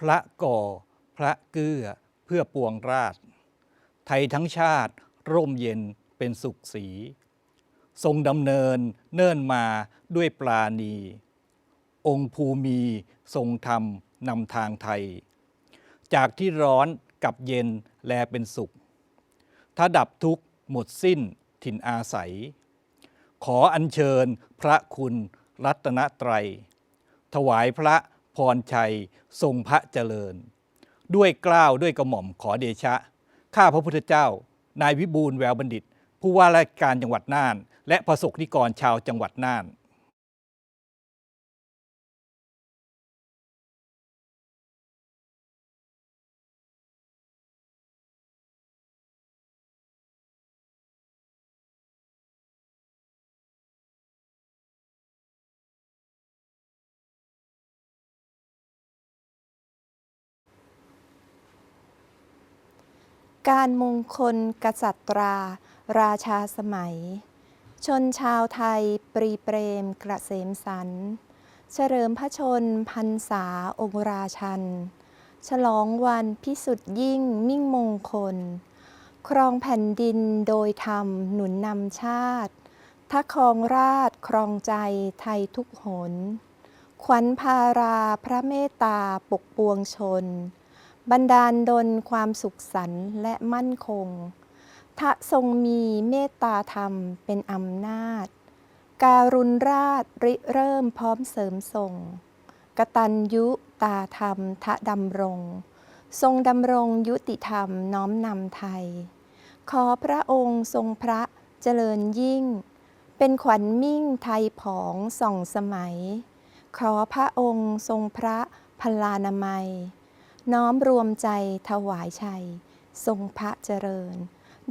พระก่อ พระเกื้อเพื่อปวงราช ไทยทั้งชาติร่มเย็นเป็นสุขสี ทรงดำเนินเนิ่นมาด้วยปราณี องค์ภูมีทรงธรรมนำทางไทย จากที่ร้อนกับเย็นแลเป็นสุข ถ้าดับทุกข์หมดสิ้นถิ่นอาศัย ขออัญเชิญพระคุณรัตนตรัย ถวายพระ พรชัย ทรงพระเจริญ ด้วยกล้าวด้วยกระหม่อมขอเดชะ ข้าพระพุทธเจ้า นายวิบูลแววบัณฑิต ผู้ว่าราชการจังหวัดน่าน และประสบนิกรชาวจังหวัดน่าน การมงคลกษัตรา ราชาสมัย ชนชาวไทยปรีเปรมกระเสมสัน เฉลิมพระชนพรรษาองค์ราชัน ฉลองวันพิสุทธิ์ยิ่งมิ่งมงคล ครองแผ่นดินโดยธรรมหนุนนำชาติทักครองราชครองใจไทยทุกหน ขวัญพาราพระเมตตาปกปวงชน บันดาลดลความสุขสันต์และมั่นคง ทะทรงมีเมตตาธรรมเป็นอำนาจ การุณราชริเริ่มพร้อมเสริมส่งกตัญยุตาธรรมทะดำรง ทรงดำรงยุติธรรมน้อมนำไทย ขอพระองค์ทรงพระเจริญยิ่ง เป็นขวัญมิ่งไทยผองส่องสมัย ขอพระองค์ทรงพระพลานามัย น้อมรวมใจถวายชัย ทรงพระเจริญ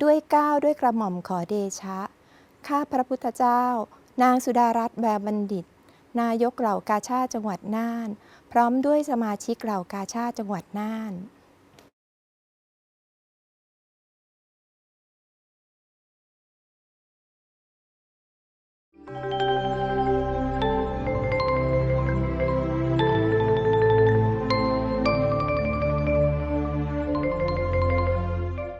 ด้วยก้าวด้วยกระหม่อมขอเดชะ ข้าพระพุทธเจ้า นางสุดารัตน์แววบัณฑิต นายกเหล่ากาชาติจังหวัดน่าน พร้อมด้วยสมาชิกเหล่ากาชาติจังหวัดน่าน Thank